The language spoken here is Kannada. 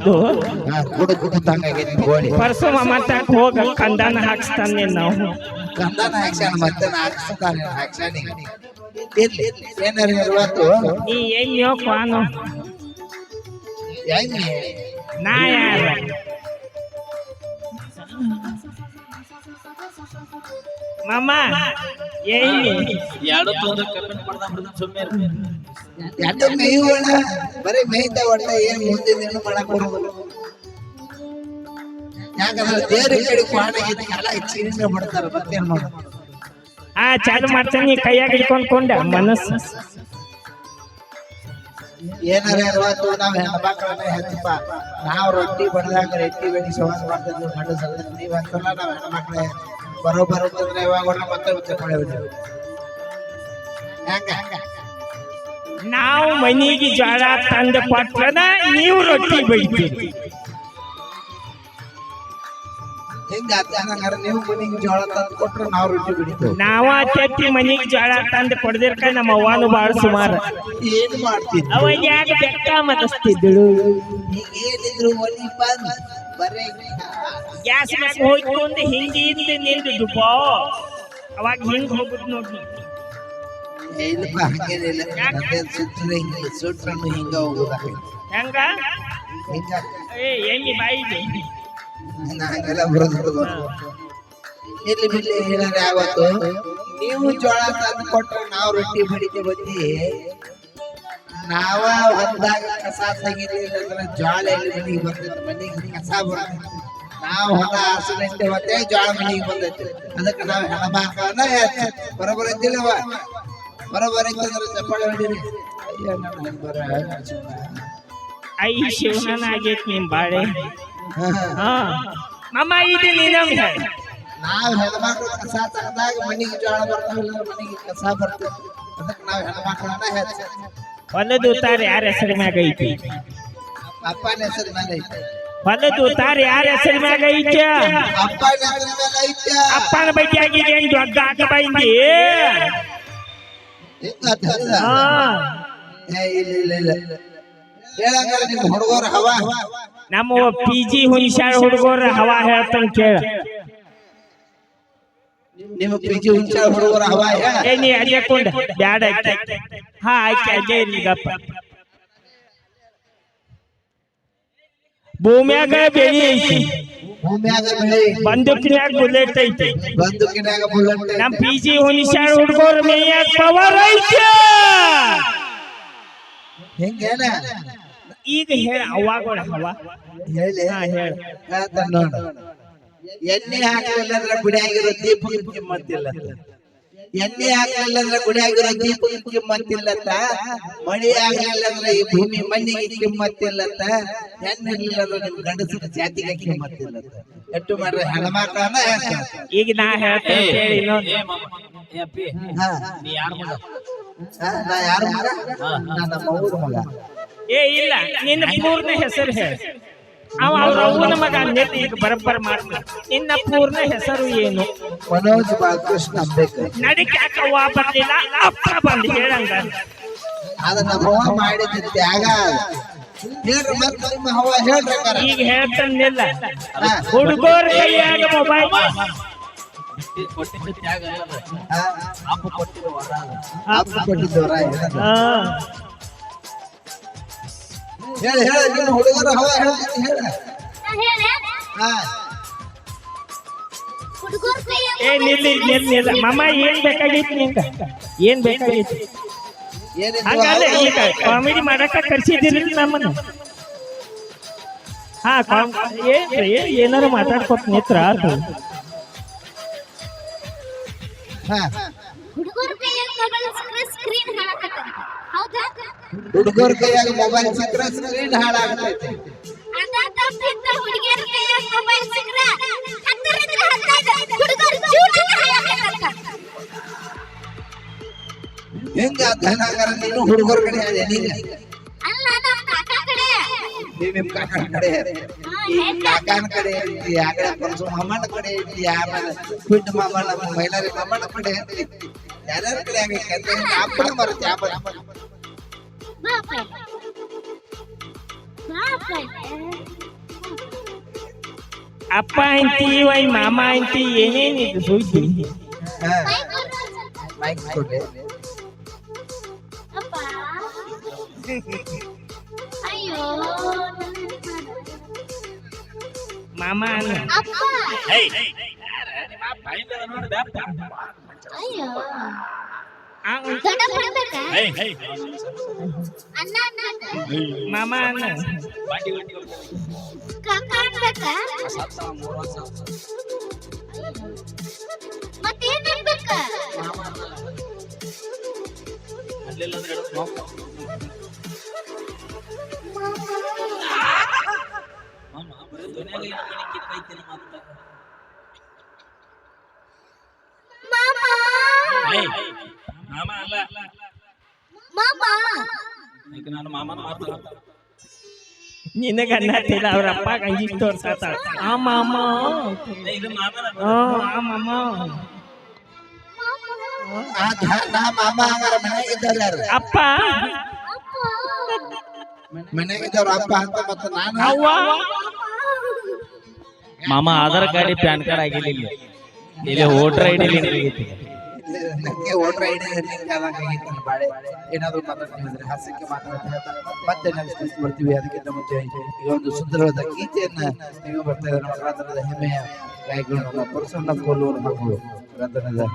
ಹೌದು ಕುಡ ಕುಟ್ಟಂಗಾಗೈತಿ ಗೋಳಿ ಪರ್ಸು ಮತ್ತ ಹೋಗ ಕಂದಾನ ಹಾಕ್ಸ್ತಾನೆ ನಾವು ಕಂದನ ಹಾಕ್ಸ್ಯಾನ ಮತ್ತೆ ಹಾಕ್ಸ್ತಾನೆ ಹಾಕ್ಸ್ಯಾನಿ ಇರ್ಲಿ ಏನಾರ ಇವತ್ತು ನೀ ಏನ್ ಯೋ ಕ್ವಾನು ಹೆಂಗೆ ನಾ ಯಾರ ಮಾಮ ಏನಿ ಎರಡು ತೊಂದ್ರೆ ಕಮೆಂಟ್ ಮಾಡ್ದ ಬಿಡ್ದ ಸುಮ್ಮನೆ ಎರಡು ಮೇಯುವಣ ಬರೀ ಮೇಯ್ತಾ ಒಟ್ಟ ಏನ್ ಮುಂದಿನ ಏನು ಮಾಡಕ್ ಬರೋದಿಲ್ಲ ಯಾಕಂದ್ರೆ ದೇವ್ರ ಕಡೆ ಕ್ವಾಣ ಐತಿ ಎಲ್ಲ ಚೀನಿನ ಬಿಡ್ತಾರ ಮತ್ತೇನ್ ಮಾಡೋದು? ಆ ಚಾಲು ಮಾಡ್ತಾನೆ ಕೈಯಾಗ ಹಿಡ್ಕೊಂಡ್ಕೊಂಡ ಮನಸ್ಸು. ಏನಾರ ಇವತ್ತು ನಾವ್ ಹೆಣ್ಮಕ್ಳನ್ನ ಹೆಚ್ಚಪ್ಪ ನಾವ್ ರೊಟ್ಟಿ ಬಡ್ದಾಗ ರೊಟ್ಟಿ ಬೆಳಿ ಸವಾಸ ಮಾಡ್ತಿದ್ವಿ ಗಂಡಸಲ್ಲ ನೀವ್ ಅಂತಲ್ಲ ನಾವ್ ಹೆಣ್ಮಕ್ಳೆ. ಬರೋ ಬರೋ ಬಂದ್ರೆ ಯಾವಾಗ ಮತ್ತೆ ಮತ್ತೆ ಕೊಳೆ ಬಿಡ್ತೀವಿ ಹೆಂಗ? ನಾವು ಮನಿಗೆ ಜೋಳ ತಂದು ಕೊಟ್ರದ ನೀವು ರೊಟ್ಟಿ ಬೈತೀರಿ ಹಿಂಗ ಹಂಗಾರ ನೀವು ಮನಿಗೆ ಜೋಳ ತಂದು ಕೊಟ್ರೆ ನಾವ್ ರೊಟ್ಟಿ ಬಿಡಿತೇವೆ ನಾವ ಚಟ್ಟಿ ಮನಿಗೆ ಜೋಳ ತಂದು ಕೊಡದಿರ್ಕ ನಮ್ಮ ಅವ್ವಾನು ಬಾಳ ಸುಮಾರು. ಏನ್ ಮಾಡ್ತಿದ್ವಿ ಅವಾಗ ಯಾಕೆ ಬೆಕ್ಕ ಮನಸ್ತಿದ್ದಳು ಈಗ ಏನಿದ್ರು ಮನಿ ಬಂದ್ ಬರೇ ಗ್ಯಾಸ್ ಮ್ಯಾಗ ಹೋಯ್ತು ಹಿಂಗೆ ಹಿಂದಿಂದ ನಿಂದು ದುಬೋ ಅವಾಗ ಹಿಂಗ್ ಹೋಗುದ್ ನೋಡಿ ಇಲ್ಲಪ್ಪ ಹಂಗೇನಿಲ್ಲ. ಹಿಂಗ ಸುಟ್ರನ್ನು ಹಿಂಗ ಹೋಗುದ. ಹೆಂಗ? ಹಿಂಗ. ಏ ಬಾಯಿಗೆ? ನಾ ಹಂಗೆಲ್ಲ ಬರೋದು ಇಲ್ಲಿ ಬಿಲ್ಲಿ ಏನಾದ್ರೆ ಆವತ್ತು ನೀವು ಜೋಳ ತಂದು ಕೊಟ್ಟು ನಾವು ರೊಟ್ಟಿ ಬಡಿತೆ ಬಂದಿ ನಾವ ಹೊಲದಾಗ ಕಸ ತೆಗಿಲಿಲ್ಲ ಅಂದ್ರೆ ಜೋಳ ಎಲ್ಲಿ ಮನೆಗೆ ಬರ್ತೈತೆ? ಮನೆಗೆ ಕಸ ಬರ್ತೈತೆ. ನಾವು ಹೊಲ ಹಸನಂತೆ ಮತ್ತೆ ಜೋಳ ಮನೆಗೆ ಬಂದೈತೆ. ಅದಕ್ಕೆ ನಾವು ಹೆಣಬಾಕನ ಬರೋಬರ ಇದ್ದಿಲ್ಲವ? ಬರೋಬರ ಇತ್ತಂದ್ರೆ ಚಪ್ಪಾಳೆ ಹೊಡಿರಿ. ಅಯ್ಯೋ ನನ್ನ ಬರ ಐ ಶಿವನ ನಿಮ್ಮ ಬಾಳೆ. ಹಾ ಮಮ್ಮ ಇದು ನೀನಮ್ ಹೇಳ ನಾವ್ ಹೆಣ್ಮಕ್ಳು ಕಸ ತೆಗ್ದಾಗ ಮನೆಗೆ ಜೋಳ ಬರ್ತಾವಿಲ್ಲ ಮನೆಗೆ ಕಸ ಬರ್ತೈತಿ ಅದಕ್ಕೆ ನಾವ್ ಹೆಣ್ಮಕ್ಳನ್ನ ಹೆಚ್ಚ ಹೊಲದ ಉತ್ತಾರ ಯಾರ ಹೆಸರು ಮ್ಯಾಗ ಐತಿ ಅಪ್ಪನ ಹೆಸರು ಮೇಲೆ ಐತೆ ಹೊಲದ ಉತ್ತಾರ ಯಾರ ಹೆಸರು ಮ್ಯಾಗ ಐತಿ ಅಪ್ಪನ ಹೆಸರು ಮೇಲೆ ಐತೆ ಅಪ್ಪನ ಬಗ್ಗೆ ಆಗಿದೆ ಏನ್ ದೊಡ್ಡ ಆಟ ಬೈಂದಿ ಹಿಂಗಾತ್ ಹೌದಾ? ಹಾ ಏ, ಇಲ್ಲ ಇಲ್ಲ ಇಲ್ಲ ಹೇಳಂಗಾರ ನಿಮ್ ಹುಡುಗರ ಹವಾ ನಮ್ಮ ಪಿ ಜಿ ಹುಣಸಾಳ ಹುಡುಗರ ಹವಾ ಹೇಳ್ತಾನ ಕೇಳ ನಿಮ್ಮ ಪಿಜಿ ಹುಂಚ ಹುಡುಗರ ಹವಾ ಹೇಳ ಏ ನೀ ಅಡ್ಯಾಕೊಂಡ ಬ್ಯಾಡ ಆಯ್ತು ಹಾ ಆಯ್ತು ಅದೇ ಇಲ್ಲಿಗಪ್ಪ ಭೂಮ್ಯಾಗ ಬೆಳಿ ಐತಿ ಭೂಮ್ಯಾಗ ಬೆಳಿ ಬಂದೂಕಿನ್ಯಾಗ ಬುಲೆಟ್ ಐತಿ ಬಂದೂಕಿನಾಗ ಬುಲೆಟ್ ನಮ್ ಪಿ ಜಿ ಹುಣಸಾಳ ಹುಡುಗರ ಮೇಯಾಗ ಪವರ್ ಐತಿ ಹಿಂಗೇನ ಈಗ ಹೇಳ ಅವಾಗ ಹವಾ ಹೇಳಿ ಹಾ ಹೇಳ. ಹೇಳ್ತಾನ್ ನೋಡು. ಎಣ್ಣೆ ಹಾಕಲಿಲ್ಲ ಅಂದ್ರೆ ಗುಡಿಯಾಗಿರೋ ದೀಪ ಕಿಮ್ಮತ್ತಿಲ್ಲ. ಎಣ್ಣೆ ಹಾಕಲಿಲ್ಲ ಅಂದ್ರೆ ಗುಡಿಯಾಗಿರೋ ದೀಪ ಕಿಮ್ಮತ್ತಿಲ್ಲತ್ತ. ಮಳಿ ಆಗ್ಲಿಲ್ಲ ಅಂದ್ರೆ ಈ ಭೂಮಿ ಮಣ್ಣಿಗೆ ಕಿಮ್ಮತ್ತಿಲ್ಲತ್ತ. ಹೆಣ್ಣಿರ್ಲಿಲ್ಲ ಅಂದ್ರೆ ನಿಮ್ ಗಂಡಸಿನ ಜಾತಿಗೆ ಕಿಮ್ಮತ್ತಿಲ್ಲತ್ತ. ಎಟ್ಟು ಮಾಡ್ರೆ ಹೆಣ್ಮಕ್ಳನ್ನ ಮಾತ್ರ ಈಗ ನಾ ಹೇಳ್ತೇನೆ. ನೀ ಯಾರ ಮಗ? ಹಾ, ನಾ ಯಾರ ಮಗ? ನಾ ನಮ್ಮ ಊರು ಮಗ. ಏ ಇಲ್ಲ ನಿನ್ನ ಪೂರ್ಣ ಹೆಸರು ಹೇಳಿ ಅವ ಅವ್ರ ಅವ್ವನ ಮಗ ಅಂದಿರ್ತ ಈಗ ಬರಬ್ಬರ ಮಾಡ್ತಾರೆ ನಿನ್ನ ಪೂರ್ಣ ಹೆಸರು ಏನು ಮನೋಜ್ ಬಾಲಕೃಷ್ಣ ಅಂಬೇಡ್ಕರ್ ನಡಿಕೆ ಯಾಕೆ ಅವ್ವ ಬರ್ಲಿಲ್ಲ ಅಪ್ಪ ಬಂದು ಹೇಳಂಗ ಅದ ಮಾಡಿದ ತ್ಯಾಗ. ಹೇಳ್ರಿ ನಿಮ್ಮ ಹೇಳ್ರಿ. ಈಗ ಹೇಳ್ತಾನಿಲ್ಲ ಹಾ. ಹುಡುಗರ ಕೈಯಾಗ ಮೊಬೈಲ್ ಕೊಟ್ಟಿದ್ದು ತ್ಯಾಗ ಅಲ್ಲ. ಹಾ. ಅಪ್ಪ ಕೊಟ್ಟಿದ್ದು ವರ ಅಲ್ಲ. ಅಪ್ಪ ಕೊಟ್ಟಿದ್ದವ್ರ ಏನದು? ಹೇಳಿ ಹೇಳಿ ನಿಮ್ಮ ಹುಡುಗರ ಹವ ಹೇಳ್ತೀನಿ ಹೇಳ ಹಾ ಹುಡುಗರ ಏ ನಿಲ್ಲಿ ನಿಲ್ ನಿಲ್ಲ ಮಮ್ಮ ಏನ್ ಬೇಕಾಗಿತ್ತು ನಿಂಗ? ಏನ್ ಬೇಕಾಗಿತ್ತು? ಏನಿದು? ಹಂಗಲ್ಲ ಈಗ ಕಾಮಿಡಿ ಮಾಡಕ ಕರ್ಸಿದ್ದೀರಿ ನಮ್ಮನ್ನ. ಹಾ ಕಾಮ್ ಏನ್ರಿ ಏನಾರ ಮಾತಾಡ್ಕೊತ ನಿತ್ರ ಅದು ಹಾ. ಹುಡುಗರ ಕೈಯಾಗ ಮೊಬೈಲ್ ಸ್ಕ್ರೀನ್ ಹುಡುಗರ ಕೈಯಾಗ ಮೊಬೈಲ್ ಸಿಕ್ಕರೆ ಸ್ಕ್ರೀನ್ ಹಾಳಾಗ್ತೈತಿ. ಅದ ತಪ್ಪಿದ್ದ ಹುಡುಗಿಯರ ಕೈಯಾಗ ಮೊಬೈಲ್ ಸಿಕ್ಕರೆ ಹತ್ತರಿಂದ ಹದಿನೈದು ಹುಡುಗರ ಜೀವನ ಹಾಳಾಕತ್ತದ ಹೆಂಗ ಧನಾಗರ ನೀನು ಹುಡುಗರ ಕಡೆ ಅದೇ ನೀನು? ಅಲ್ಲ ನಮ್ಮ ಕಾಕ ಕಡೆ ನೀವ್ ನಿಮ್ ಕಾಕನ ಕಡೆ ಈ ಕಾಕನ ಕಡೆ ಇರ್ತಿ ಆಗಡೆ ಪರಸು ಮಾಮನ ಕಡೆ ಇರ್ತಿ ಆಮೇಲೆ ಪಿಂಡ್ ಮಾಮ ನಮ್ಮ ಮೈಲಾರಿ ಮಾಮನ ಕಡೆ ಇರ್ತಿ ಯಾರ್ಯಾರ ಕಡೆ ಆಗೈತೆ ಅಪ್ಪನ ಬರುತ್ತೆ ಆಮೇಲೆ ಬಾಪ ಅಪ್ಪ ಅಂತಿ ವೈ ಮಾಮ ಅಂತಿ ಏನೇನಿದು ಸುದ್ದಿ ಹಾ, ಮೈಕ್ ಕೊಡ್ರಿ ಅಪ್ಪ ಅಯ್ಯೋ ಮಾಮ ಅನ್ನ ಅಪ್ಪ ಅಯ್ಯೋ ಆ, ದೊಡ್ಡ ಬಿಡ್ಬೇಕಾ ಅಣ್ಣ ಅಣ್ಣ ಅಣ್ಣ. ಮಾಮ ಬರೀ ಅನ್ಬೇಕ ಮಾಮ ಮಾಮ ಅಲ್ಲ. ಮಾಮ. ಈಗ ನಾನು ಮಾಮನ ನಿನಗ ಅನ್ನತ್ತಿಲ್ಲ ಅವ್ರ ಅಪ್ಪ ಅಂಗಿ ತೋರ್ಸಾತ ಆ ಮಾಮ. ಇದು ಮಾಮನ ಆ, ಮಾಮ. ಅಪ್ಪ. ಅಪ್ಪ ಅಂತ ಮತ್ತೆ ನಾನು? ಅವ್ವ. ಮಾಮ. ಆಧಾರ್ ಕಾರ್ಡ್ ಪ್ಯಾನ್ ಕಾರ್ಡ್ ಆಗಿಲ್ಲ ಇಲ್ಲಿ ಇಲ್ಲಿ ವೋಟರ್ ಐ ಡಿ ನನಗೆ ಆಗೈತೆ ನನ್ನ ಬಾಳೆ ಏನಾದರೂ ಮಾತಾಡ್ತೀವಿ ಹಾಸ್ಯಕ್ಕೆ ಮಾತಾಡ್ತಾ ಮತ್ತೆ ನೆಕ್ಸ್ಟ್ ಬರ್ತೀವಿ ಅದಕ್ಕಿಂತ ಮುಂಚೆ ಈ ಒಂದು ಸುಂದರವಾದ ಗೀತೆಯನ್ನ ನೀವು ಬರ್ತಾ ಇದ್ದಾರೆ ನಮ್ಮ ರಾಧನದ ಹೆಮ್ಮೆಯ ಗಾಯಕರು ನಮ್ಮ ಪುರುಷನ ಕೋಲು ಹಾಗೂ